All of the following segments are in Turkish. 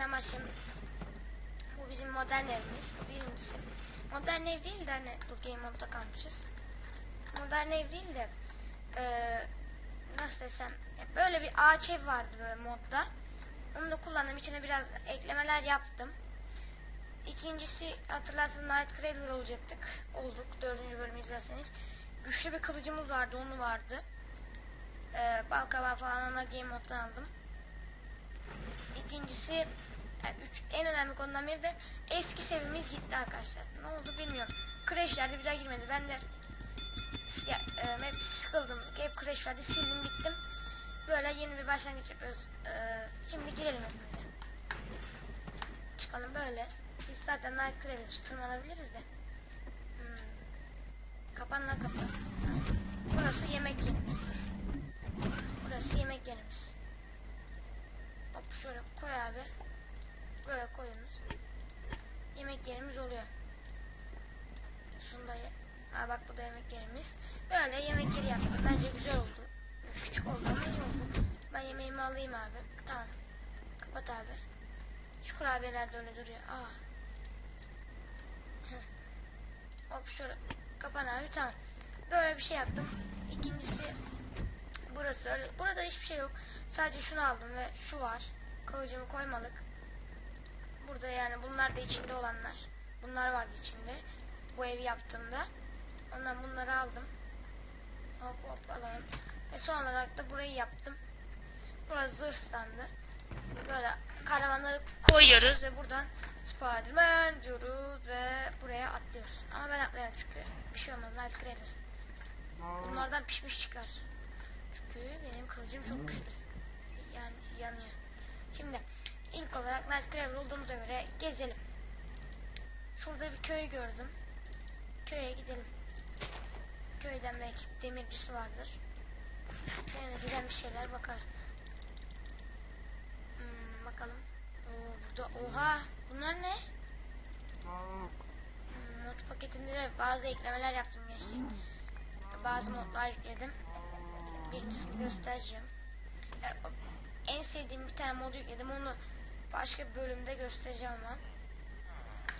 Başlayayım. Bu bizim modern evimiz. Bu birincisi. Modern ev değil de hani bu game mode'da kalmışız. Modern ev değil de eee, nasıl desem böyle bir ağaç ev vardı böyle modda. Onu da kullandım. İçine biraz eklemeler yaptım. İkincisi hatırlarsanız Night Crawler olacaktık. Olduk. Dördüncü bölümü izlerseniz. Güçlü bir kılıcımız vardı. Onu vardı. Ee, Balkaba falan ona game moddan aldım. İkincisi yani üç, en önemli konudan biri de eski sevimiz gitti arkadaşlar. Ne oldu bilmiyorum. Crash'lerde bir daha girmedi. Ben de ya, e, hep sıkıldım. Hep Crash'lerde sildim gittim. Böyle yeni bir başlangıç yapıyoruz. Ee, şimdi girelim hepimize. Çıkalım böyle. Biz zaten Night Crawler'ız. Tırmanabiliriz de. Hmm. Kapan lan kapı. Burası yemek yerimiz. Burası yemek yerimiz. Hop şöyle koy abi. Böyle koyunuz. Yemek yerimiz oluyor. Şunu da ye. Aa bak bu da yemek yerimiz. Böyle yemek yeri yaptım. Bence güzel oldu. Küçük oldu ama iyi oldu. Ben yemeğimi alayım abi. Tamam. Kapat abi. Şu kurabiyeler de öyle duruyor. Aa. Hop şöyle. Kapan abi tamam. Böyle bir şey yaptım. İkincisi burası öyle. Burada hiçbir şey yok. Sadece şunu aldım ve şu var. Kılıcımı koymalık. Burada yani bunlar da içinde olanlar. Bunlar vardı içinde. Bu evi yaptığımda. Ondan bunları aldım. Hop hop alalım. Ve son olarak da burayı yaptım. Burası zırh standı. Böyle karavanları koyuyoruz ve buradan Spiderman diyoruz ve buraya atlıyoruz. Ama ben atlayamam çünkü bir şey olmaz. Night Crawlers. Bunlardan pişmiş çıkar. Çünkü benim kılıcım çok güçlü. Yani yanıyor. Şimdi ilk olarak Night Crawler olduğumuza göre gezelim. Şurada bir köy gördüm. Köye gidelim. Köyden belki demircisi vardır. Demirciden bir şeyler bakar. Hmm, bakalım. Oo, burada oha bunlar ne? Hmm, mod paketinde de bazı eklemeler yaptım gençlik. Bazı modlar yükledim. Birincisini göstereceğim. En sevdiğim bir tane modu yükledim. Onu başka bir bölümde göstereceğim ama.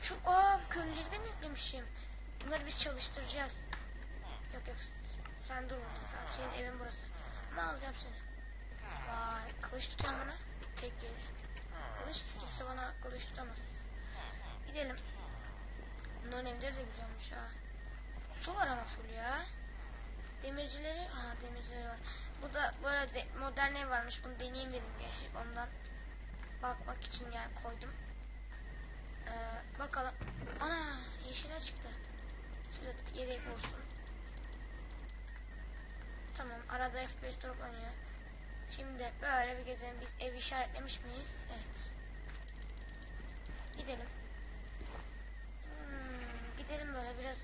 Şu aa köylüleri de mi yüklemişim? Bunları biz çalıştıracağız. Yok yok. Sen dur burada. Sen, senin evin burası. Ama alacağım seni. Vay kılıç tutuyorum bana. Tek yeri. Kılıç kimse bana kılıç tutamaz. Gidelim. Bunların evleri de güzelmiş ha. Su var ama full ya. Demircileri, ha demircileri var. Bu da böyle de, modern ev varmış. Bunu deneyeyim dedim gerçek ondan. Bakmak için yani koydum. Ee, bakalım. Ana yeşiller çıktı. Şurada yedek olsun. Tamam arada FPS droplanıyor. Şimdi böyle bir gezelim. Biz evi işaretlemiş miyiz? Evet. Gidelim. Hmm, gidelim böyle biraz.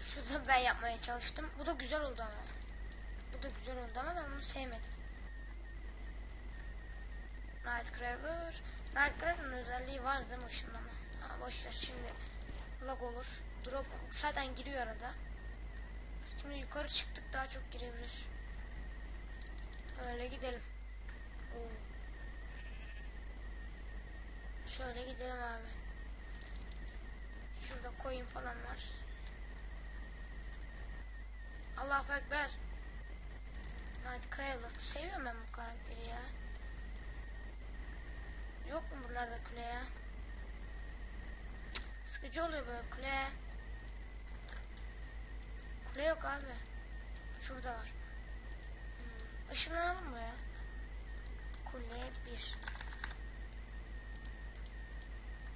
Şurada ben yapmaya çalıştım. Bu da güzel oldu ama. Bu da güzel oldu ama ben bunu sevmedim. Nightcrawler. Nightcrawler'ın özelliği var değil mi ışınlama? Ha boş ver şimdi. Lag olur. Drop zaten giriyor arada. Şimdi yukarı çıktık daha çok girebilir. Öyle gidelim. Oo. Şöyle gidelim abi. Şurada koyun falan var. Allahu Ekber. Nightcrawler. Seviyorum ben bu karakteri ya. Yok mu buralarda kule ya? Cık, Sıkıcı oluyor böyle kule. Kule yok abi. Şurada var. Hmm. Işınlanalım mı ya? Kule 1.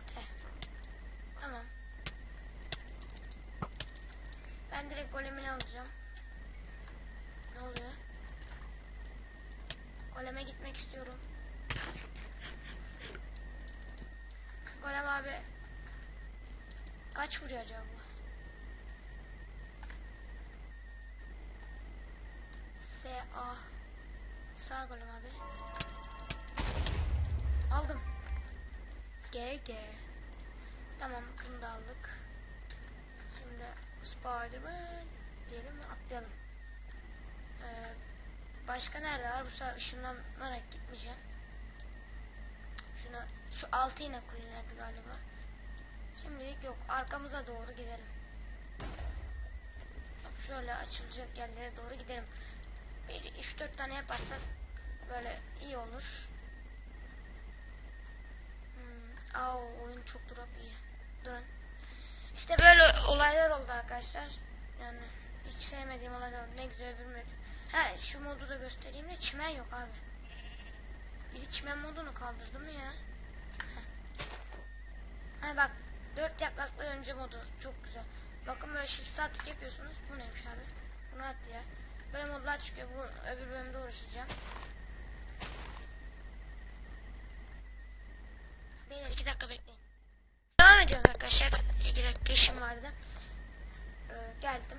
Te. Tamam. Ben direkt golemini alacağım. Ne oluyor? Goleme gitmek istiyorum. Golem abi. Kaç vuruyor acaba? S A Sağ golem abi. Aldım. G G. Tamam bunu da aldık. Şimdi Spiderman. diyelim ve atlayalım. Ee, başka nerede var? Bu sefer ışınlanarak gitmeyeceğim. Şu altı yine kulelerdi galiba. Şimdilik yok. Arkamıza doğru gidelim. Şöyle açılacak yerlere doğru gidelim. Bir, üç, dört tane yaparsak böyle iyi olur. Hmm. Aa, oyun çok drop iyi. Durun. İşte böyle olaylar oldu arkadaşlar. Yani hiç sevmediğim olaylar oldu. Ne güzel öbür mod. Ha şu modu da göstereyim de çimen yok abi. Biri çimen modunu kaldırdı mı ya? Heh. Ha bak dört yapraklı önce modu çok güzel. Bakın böyle shift static yapıyorsunuz. Bu neymiş abi? Bunu attı ya. Böyle modlar çıkıyor. Bu öbür bölümde uğraşacağım. Beyler iki dakika bekleyin. Devam ediyoruz arkadaşlar. İki dakika işim vardı. Ee, geldim.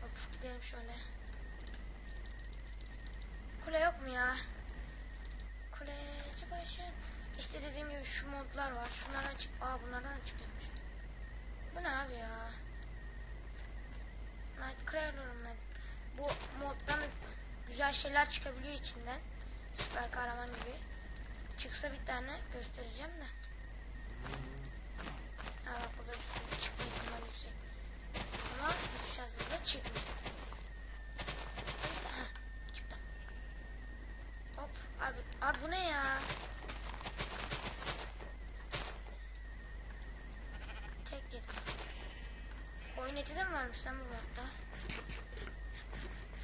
Hop gidelim şöyle. Kule yok mu ya? Kuleci başı. İşte dediğim gibi şu modlar var. Şunlardan çık. Aa bunlardan da çıkıyormuş. Bu ne abi ya? Night Crawler'ım ben. Bu moddan da güzel şeyler çıkabiliyor içinden. Süper kahraman gibi. Çıksa bir tane göstereceğim de. Ha bak burada bir sürü çıkma ihtimali yüksek. Ama bu şarjında çıkmıyor. Ha, çıktı. Hop abi, abi bu ne ya? Tek yedim. Eti de mi varmış lan bu modda?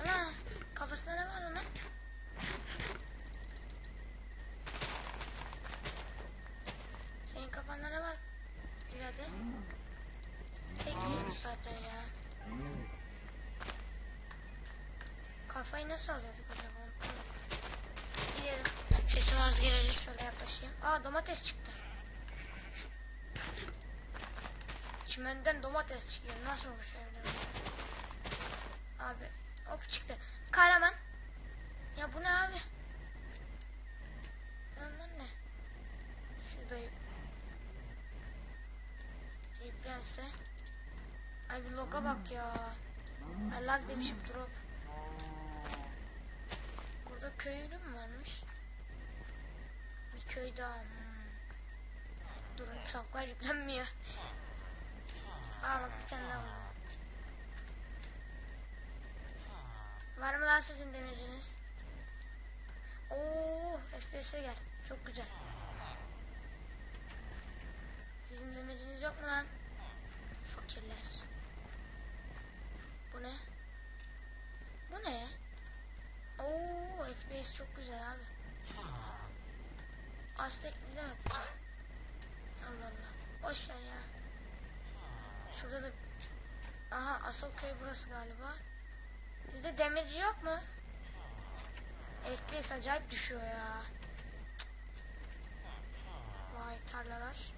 Ana kafasında ne var onun? Senin kafanda ne var? Birader. Tek yiyoruz zaten ya. Kafayı nasıl alıyorduk acaba? Gidelim. Sesim az gelir şöyle yaklaşayım. Aa domates çıktı. Çimenden domates çıkıyor. Nasıl olmuş evde? Abi hop çıktı. Kahraman. Ya bu ne abi? Ondan ne? Şurada yük- yüklense. Ay bir loga bak ya. Ay lag demişim drop. Burada köylü mü varmış? Bir köy daha. Hmm. Durun çaplar yüklenmiyor. Aa bak bir tane daha var. Var mı lan sizin demirciniz? Oo, FPS'e gel. Çok güzel. Sizin demirciniz yok mu lan? Fakirler. Bu ne? Bu ne? Oo, FPS çok güzel abi. Aztek ne demek? Allah Allah. Boş ver ya. Şurada da... Aha asıl köy burası galiba. Bizde demirci yok mu? FPS acayip düşüyor ya. Vay tarlalar.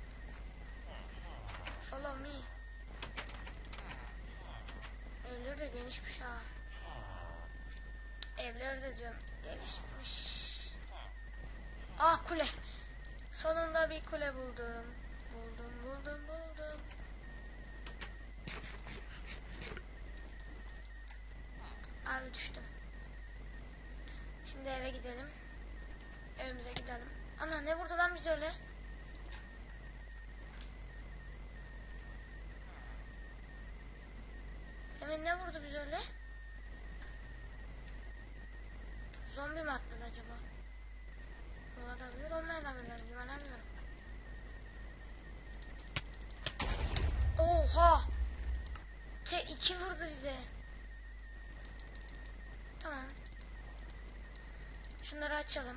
Follow me. Evleri de genişmiş ha. Evleri de diyorum gelişmiş. Ah kule. Sonunda bir kule buldum. Buldum buldum buldum. Abi düştüm. Şimdi eve gidelim. Evimize gidelim. Ana ne vurdu lan bizi öyle? Hemen ne vurdu bizi öyle? Zombi mi atladı acaba? Olabilir olmayabilir güvenemiyorum. Oha! Te iki vurdu bize. Şunları açalım.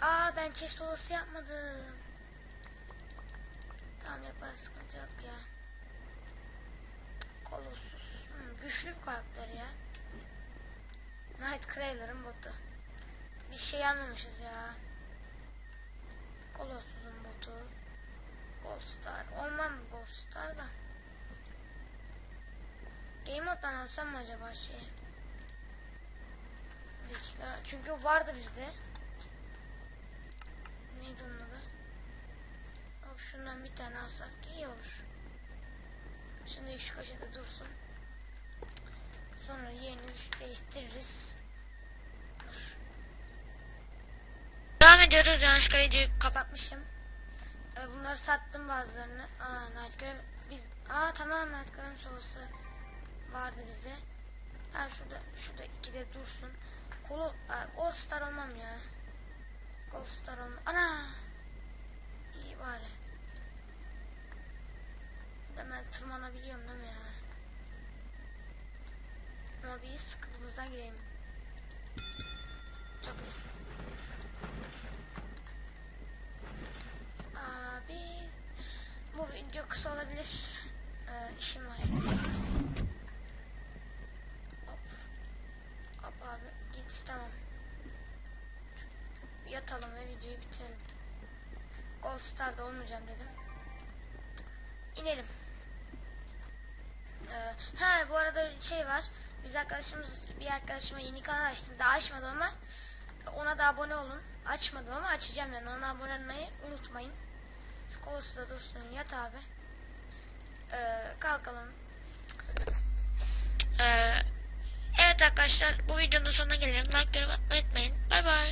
Aa ben chest olası yapmadım. Tamam yaparız sıkıntı yok ya. Kolossus. Hmm, güçlü bir karakter ya. Night Crawler'ın botu. Bir şey anlamışız ya. Kolossus'un botu. Gold Star. Olmam Gold Star da. Game Mode'dan alsam mı acaba şey? Dakika. Çünkü o vardı bizde. Neydi onun adı? Hop şundan bir tane alsak iyi olur. Şimdi şu köşede dursun. Sonra yerini değiştiririz. Dur. Devam ediyoruz. Yanlışlıkla videoyu kapatmışım. Ee, bunları sattım bazılarını. Aa Night Grave. Biz... Aa tamam Night Grave soğusu vardı bize. Tamam şurada, şurada iki de dursun. Gold Star olmam ya. Gold Star olmam. Ana! İyi bari. Hemen tırmanabiliyorum değil mi ya? Ama bir sıkıntımızdan gireyim. Çok iyi. Abi bu video kısa olabilir. Ee, işim var. Hop. Hop abi git tamam. Yatalım ve videoyu bitirelim. Star'da olmayacağım dedim. İnelim. Ee, ha bu arada şey var. Biz arkadaşımız bir arkadaşıma yeni kanal açtım. Daha açmadım ama ona da abone olun. Açmadım ama açacağım yani. Ona abone olmayı unutmayın. Şu kolsu da dursun. Yat abi. Ee, kalkalım. Ee, evet arkadaşlar bu videonun sonuna gelelim. Like, yorum atmayı unutmayın. Bay bay.